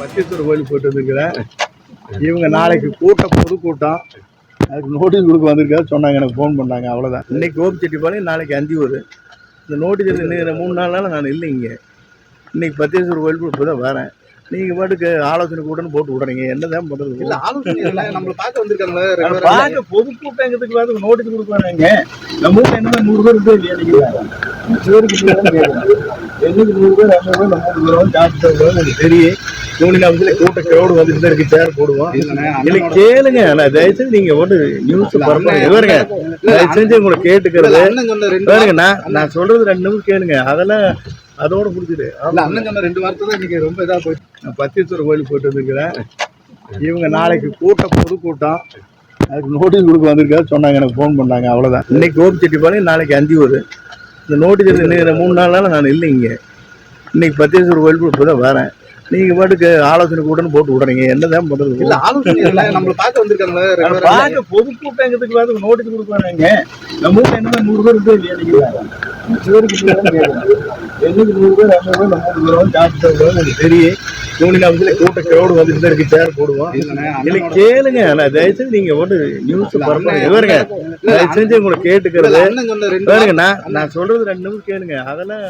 பத்தீஸ்வரர் கோயிலுக்கு போயிட்டு வந்திருக்கிறேன். இவங்க நாளைக்கு கூட்டம் பொதுக்கூட்டம் அதுக்கு நோட்டீஸ் கொடுக்க வந்திருக்காரு. சொன்னாங்க எனக்கு ஃபோன் பண்ணாங்க. அவ்வளோதான் இன்னைக்கு கோபிச்செட்டிப்பாளையம் நாளைக்கு அந்தியூர். இந்த நோட்டீஸ் இன்னும் மூணு நாள் நான் இல்லை இங்கே. இன்னைக்கு பத்தீஸ்வரர் கோயிலுக்கு இப்போ தான் வரேன். நீங்கள் பாட்டுக்கு ஆலோசனை கூட்டம்னு போட்டு விடுறீங்க. என்னதான் பண்ணுறது இல்ல ஆலோசனை நம்மள பார்க்க வந்திருக்காங்களே? பார்க்க பொதுக்கூட்டம் எங்கத்துக்கு வந்து நோட்டீஸ் கொடுக்குறாங்க நம்ம ஊர்ல என்ன நூறு பேர் இருக்கு இல்லையா பேருக்கு என்னைக்கு நூறு பேர் பேர் நம்ம எனக்கு தெரியும். யூனியன் ஆஃபீஸில் கூட்ட கிரௌடு வந்துட்டு தான் இருக்கு. சேர் போடுவோம். இல்லை கேளுங்க. நான் தயவுசெய்து நீங்க வந்து நியூஸ் பரப்புங்க பாருங்க தயவு செஞ்சு உங்களை கேட்டுக்கிறது. பாருங்க நான் நான் சொல்றது ரெண்டு நிமிஷம் கேளுங்க. அதெல்லாம் அதோட இல்ல அண்ணன் சொன்ன ரெண்டு வார்த்தை தான் இன்னைக்கு ரொம்ப இதா போயிட்டு நான் பத்தீஸ்வரர் கோயிலுக்கு போயிட்டு வந்திருக்கிறேன். இவங்க நாளைக்கு கூட்டம் பொதுக்கூட்டம். அதுக்கு நோட்டீஸ் கொடுக்க வந்திருக்காரு. சொன்னாங்க எனக்கு ஃபோன் பண்ணாங்க. அவ்வளோதான் இன்னைக்கு கோபிச்செட்டிப்பாளையம் நாளைக்கு அந்தியூர் இந்த நோட்டீஸ் இன்னும் மூணு நாள் நான் இல்லை இங்கே இன்னைக்கு பத்தீஸ்வரர் கோயிலுக்கு இப்போ தான் வரேன். நீங்கள் பாட்டுக்கு ஆலோசனை கூட்டம்னு போட்டு விடுறீங்க. என்னதான் பண்ணுறது இல்ல ஆலோசனை இல்ல. நம்மள பார்க்க வந்திருக்காங்களே பார்க்க பொதுக்கூட்டம் எங்கத்துக்கு வந்து நோட்டீஸ் கொடுக்குறாங்க நம்ம ஊர்ல என்ன நூறு பேர் இருக்கு இல்லையா என்னைக்கு நூறு பேர் ஐம்பது பேர் நம்ம எனக்கு தெரியும். கூட்ட கிரௌடு வந்துட்டு தான் இருக்கு சேர் போடுவோம். இல்லை கேளுங்க. நான் தயவுசெய்து நீங்க வந்து நியூஸ் அண்ணன் பாருங்க தயவு செஞ்சு உங்களை கேட்டுக்கிறது. பாருங்க நான் நான் சொல்றது ரெண்டு நிமிஷம் கேளுங்க. அதெல்லாம்